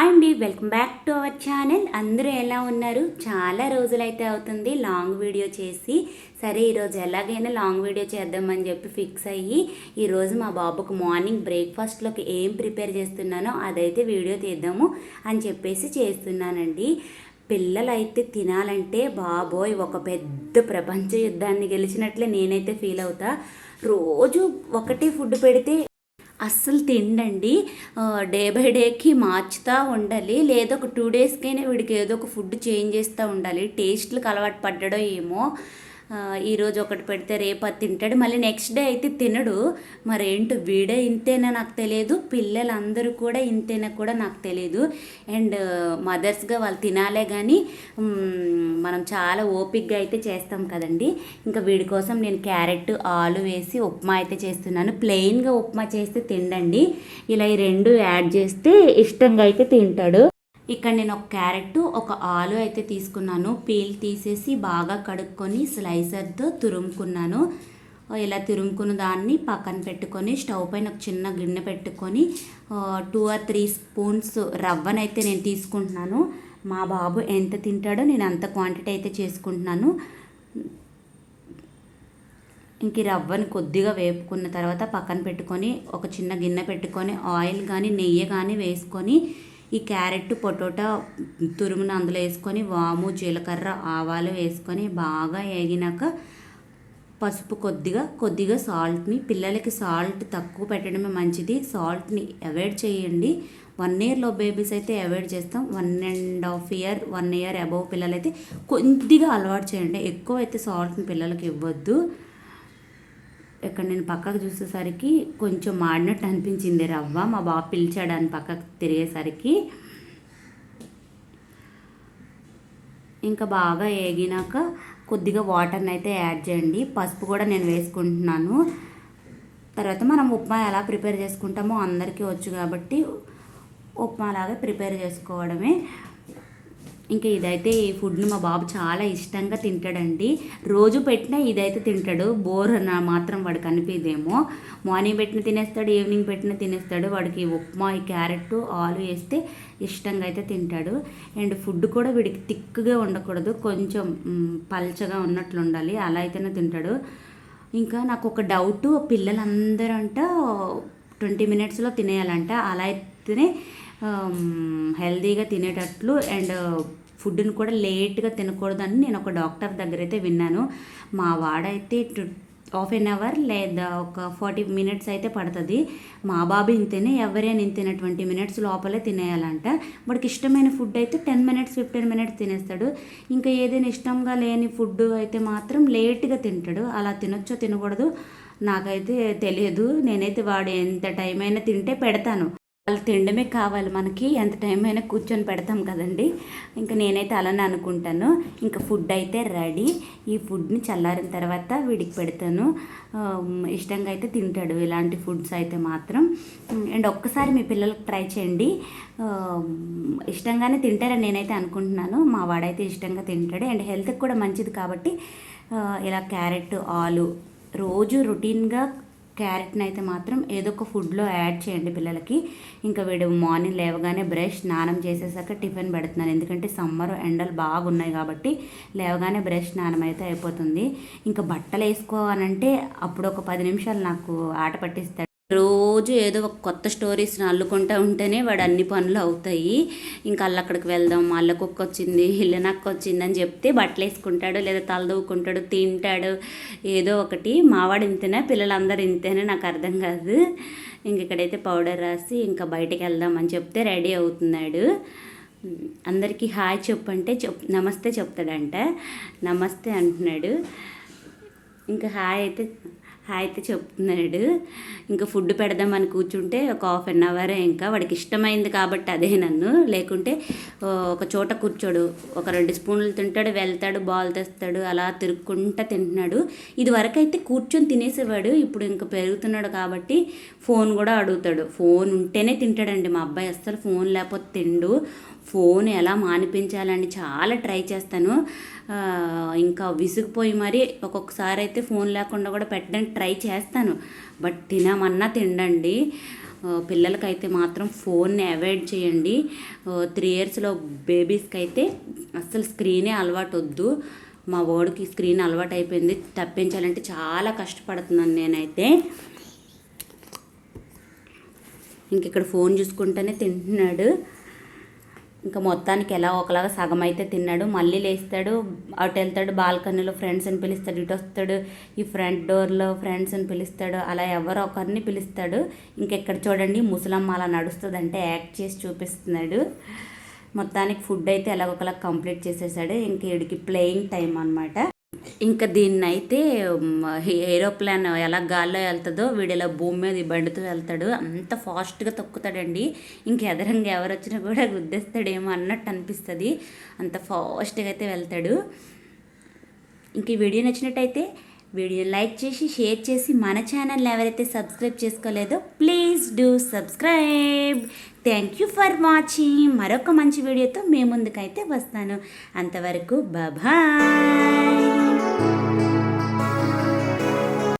అండి welcome back to our channel. అందరూ ఎలా ఉన్నారు? చాలా రోజులైతే అవుతుంది లాంగ్ వీడియో చేసి. సరే ఈరోజు ఎలాగైనా లాంగ్ వీడియో చేద్దామని చెప్పి ఫిక్స్ అయ్యి ఈరోజు మా బాబుకు మార్నింగ్ బ్రేక్ఫాస్ట్లోకి ఏం ప్రిపేర్ చేస్తున్నానో అదైతే వీడియో తీద్దాము అని చెప్పేసి చేస్తున్నానండి. పిల్లలు అయితే తినాలంటే బాబోయ్ ఒక పెద్ద ప్రపంచ యుద్ధాన్ని గెలిచినట్లే నేనైతే ఫీల్ అవుతా. రోజు ఒకటే ఫుడ్ పెడితే అస్సలు తిండండి. డే బై డేకి మార్చుతూ ఉండాలి. లేదా ఒక టూ డేస్కైనా వీడికి ఏదో ఒక ఫుడ్ చేంజ్ చేస్తూ ఉండాలి. టేస్ట్లకు అలవాటు పడ్డడో ఏమో. ఈరోజు ఒకటి పెడితే రేపు అది తింటాడు. మళ్ళీ నెక్స్ట్ డే అయితే తినడు. మరి ఏంటో వీడే ఇంతేనా నాకు తెలియదు. పిల్లలందరూ కూడా ఇంతేనా కూడా నాకు తెలియదు. అండ్ మదర్స్గా వాళ్ళు తినాలే కానీ మనం చాలా ఓపిక్గా అయితే చేస్తాం కదండి. ఇంకా వీడి కోసం నేను క్యారెట్ ఆలు వేసి ఉప్మా అయితే చేస్తున్నాను. ప్లెయిన్గా ఉప్మా చేస్తే తిండండి. ఇలా ఈ రెండు యాడ్ చేస్తే ఇష్టంగా అయితే తింటాడు. ఇక్కడ నేను ఒక క్యారెట్ ఒక ఆలు అయితే తీసుకున్నాను. పీల్ తీసేసి బాగా కడుక్కొని స్లైసర్తో తురుముకున్నాను. ఇలా తురుముకున్న దాన్ని పక్కన పెట్టుకొని స్టవ్ పైన ఒక చిన్న గిన్నె పెట్టుకొని టూ ఆర్ త్రీ స్పూన్స్ రవ్వనైతే నేను తీసుకుంటున్నాను. మా బాబు ఎంత తింటాడో నేను అంత క్వాంటిటీ అయితే చేసుకుంటున్నాను. ఇంక రవ్వని కొద్దిగా వేపుకున్న తర్వాత పక్కన పెట్టుకొని ఒక చిన్న గిన్నె పెట్టుకొని ఆయిల్ కానీ నెయ్యి కానీ వేసుకొని ఈ క్యారెట్ పొటాటో తురుమును అందులో వేసుకొని వాము జీలకర్ర ఆవాలు వేసుకొని బాగా వేగినాక పసుపు కొద్దిగా కొద్దిగా సాల్ట్ని పిల్లలకి సాల్ట్ తక్కువ పెట్టడమే మంచిది. సాల్ట్ని అవాయిడ్ చేయండి. వన్ ఇయర్లో బేబీస్ అయితే అవాయిడ్ చేస్తాం. One and half year one year above పిల్లలైతే కొద్దిగా అలవాటు చేయండి. ఎక్కువ అయితే సాల్ట్ని పిల్లలకి ఇవ్వద్దు. ఇక్కడ నేను పక్కకు చూసేసరికి కొంచెం మాడినట్టు అనిపించింది రవ్వ. మా బాబు పిలిచాడు అని పక్కకు తిరిగేసరికి. ఇంకా బాగా వేగినాక కొద్దిగా వాటర్ని అయితే యాడ్ చేయండి. పసుపు కూడా నేను వేసుకుంటున్నాను. తర్వాత మనం ఉప్మా ఎలా ప్రిపేర్ చేసుకుంటామో అందరికీ వచ్చు కాబట్టి ఉప్మా లాగా ప్రిపేర్ చేసుకోవడమే. ఇంకా ఇదైతే ఈ ఫుడ్ని మా బాబు చాలా ఇష్టంగా తింటాడండి. రోజు పెట్టినా ఇదైతే తింటాడు. బోర్ అన్న మాత్రం వాడికి అనిపిదేమో. మార్నింగ్ పెట్టిన తినేస్తాడు ఈవినింగ్ పెట్టిన తినేస్తాడు. వాడికి ఉప్మా ఈ క్యారెట్ ఆలు వేస్తే ఇష్టంగా అయితే తింటాడు. అండ్ ఫుడ్ కూడా వీడికి థిక్గా ఉండకూడదు కొంచెం పల్చగా ఉన్నట్లు ఉండాలి. అలా అయితేనే తింటాడు. ఇంకా నాకు ఒక డౌట్ పిల్లలందరూ అంట ట్వంటీ మినిట్స్లో తినేయాలంట. అలా అయితేనే హెల్తీగా తినేటట్లు అండ్ ఫుడ్ని కూడా లేట్గా తినకూడదని నేను ఒక డాక్టర్ దగ్గర అయితే విన్నాను. మా వాడైతే హాఫ్ ఎన్ అవర్ లేదా ఒక ఫార్టీ మినిట్స్ అయితే పడుతుంది. మా బాబు ఇంతేనే ఎవరైనా ఇంతేనే ట్వంటీ మినిట్స్ లోపలే తినేయాలంట. వాడికి ఇష్టమైన ఫుడ్ అయితే టెన్ మినిట్స్ ఫిఫ్టీన్ మినిట్స్ తినేస్తాడు. ఇంకా ఏదైనా ఇష్టంగా లేని ఫుడ్ అయితే మాత్రం లేట్గా తింటాడు. అలా తినొచ్చో తినకూడదు నాకైతే తెలియదు. నేనైతే వాడు ఎంత టైం అయినా తింటే పెడతాను. వాళ్ళు తినడమే కావాలి మనకి. ఎంత టైం అయినా కూర్చొని పెడతాం కదండి. ఇంకా నేనైతే అలానే అనుకుంటాను. ఇంకా ఫుడ్ అయితే రెడీ ఈ ఫుడ్ని చల్లారిన తర్వాత వీడికి పెడతాను. ఇష్టంగా అయితే తింటాడు ఇలాంటి ఫుడ్స్ అయితే మాత్రం. అండ్ ఒక్కసారి మీ పిల్లలకు ట్రై చేయండి. ఇష్టంగానే తింటారని నేనైతే అనుకుంటున్నాను. మా వాడైతే ఇష్టంగా తింటాడు. అండ్ హెల్త్కి కూడా మంచిది కాబట్టి ఇలా క్యారెట్ ఆలు రోజు రొటీన్గా క్యారెట్ని అయితే మాత్రం ఏదో ఒక ఫుడ్లో యాడ్ చేయండి పిల్లలకి. ఇంకా వీడు మార్నింగ్ లేవగానే బ్రష్ స్నానం చేసేసాక టిఫిన్ పెడుతున్నాను ఎందుకంటే సమ్మర్ ఎండలు బాగున్నాయి కాబట్టి లేవగానే బ్రష్ స్నానం అయితే అయిపోతుంది. ఇంకా బట్టలు వేసుకోవాలంటే అప్పుడు ఒక పది నిమిషాలు నాకు ఆట పట్టిస్తాడు. రోజు ఏదో ఒక కొత్త స్టోరీస్ని అల్లుకుంటూ ఉంటేనే వాడు అన్ని పనులు అవుతాయి. ఇంకా అల్ల అక్కడికి వెళ్దాం అల్ల కుక్క వచ్చింది ఇల్లు నక్క వచ్చింది అని చెప్తే బట్టలు వేసుకుంటాడు లేదా తలదూకుంటాడు తింటాడు. ఏదో ఒకటి. మావాడు ఇంతేనా పిల్లలందరూ ఇంతేనా నాకు అర్థం కాదు. ఇంక ఇక్కడైతే పౌడర్ రాసి ఇంకా బయటికి వెళ్దామని చెప్తే రెడీ అవుతున్నాడు. అందరికీ హాయ్ చెప్పు అంటే చెప్ నమస్తే చెప్తాడంట. నమస్తే అంటున్నాడు. ఇంకా హాయ్ అయితే హాయ్ అయితే చెప్తున్నాడు. ఇంకా ఫుడ్ పెడదామని కూర్చుంటే ఒక హాఫ్ అన్ అవర్ ఇంకా వాడికి ఇష్టమైంది కాబట్టి అదే నన్ను. లేకుంటే ఒక చోట కూర్చోడు. ఒక రెండు స్పూన్లు తింటాడు వెళ్తాడు బాల్ తెస్తాడు అలా తిరుక్కుంటా తింటున్నాడు. ఇది కూర్చొని తినేసేవాడు ఇప్పుడు ఇంకా పెరుగుతున్నాడు కాబట్టి ఫోన్ కూడా అడుగుతాడు. ఫోన్ ఉంటేనే తింటాడండి మా అబ్బాయి. అస్సలు ఫోన్ లేకపోతే తిండు. ఫోన్ ఎలా మానిపించాలని చాలా ట్రై చేస్తాను. ఇంకా విసిగిపోయి మరి ఒక్కొక్కసారి అయితే ఫోన్ లేకుండా కూడా పెట్టడానికి ట్రై చేస్తాను. బట్ తినమన్నా తిండండి. పిల్లలకైతే మాత్రం ఫోన్ని అవాయిడ్ చేయండి. త్రీ ఇయర్స్లో బేబీస్కి అయితే అస్సలు స్క్రీనే అలవాటు వద్దు మా వాడికి స్క్రీన్ అలవాటు అయిపోయింది తప్పించాలంటే చాలా కష్టపడుతున్నాను నేనైతే. ఇంక ఇక్కడ ఫోన్ చూసుకుంటూనే తింటున్నాడు. ఇంకా మొత్తానికి ఎలా ఒకలాగా సగం అయితే తిన్నాడు. మళ్ళీ లేస్తాడు అటు వెళ్తాడు బాల్కనీలో ఫ్రెండ్స్ అని పిలుస్తాడు ఇటు వస్తాడు ఈ ఫ్రంట్ డోర్లో ఫ్రెండ్స్ అని పిలుస్తాడు అలా ఎవరో ఒకరిని పిలుస్తాడు. ఇంకెక్కడ చూడండి ముసలమ్మ అలా నడుస్తుందంటే యాక్ట్ చేసి చూపిస్తున్నాడు. మొత్తానికి ఫుడ్ అయితే ఎలాగొకలా కంప్లీట్ చేసేసాడు. ఇంక వీడికి ప్లేయింగ్ టైం అనమాట ఇంకా దీన్ని అయితే ఏరోప్లాన్ ఎలా గాల్లో వెళ్తుందో వీడు ఇలా భూమి మీద బండితో వెళ్తాడు. అంత ఫాస్ట్గా తొక్కుతాడండి. ఇంక ఎదరంగా ఎవరు వచ్చినా కూడా గుద్దేస్తాడేమో అన్నట్టు అనిపిస్తుంది. అంత ఫాస్ట్గా అయితే వెళ్తాడు. ఇంక ఈ వీడియో నచ్చినట్టయితే వీడియో లైక్ చేసి షేర్ చేసి మన ఛానల్ ఎవరైతే subscribe చేసుకోలేదో please do subscribe. Thank you for watching. మరొక మంచి వీడియోతో మీ ముందుకైతే వస్తాను. అంతవరకు బాబాయ్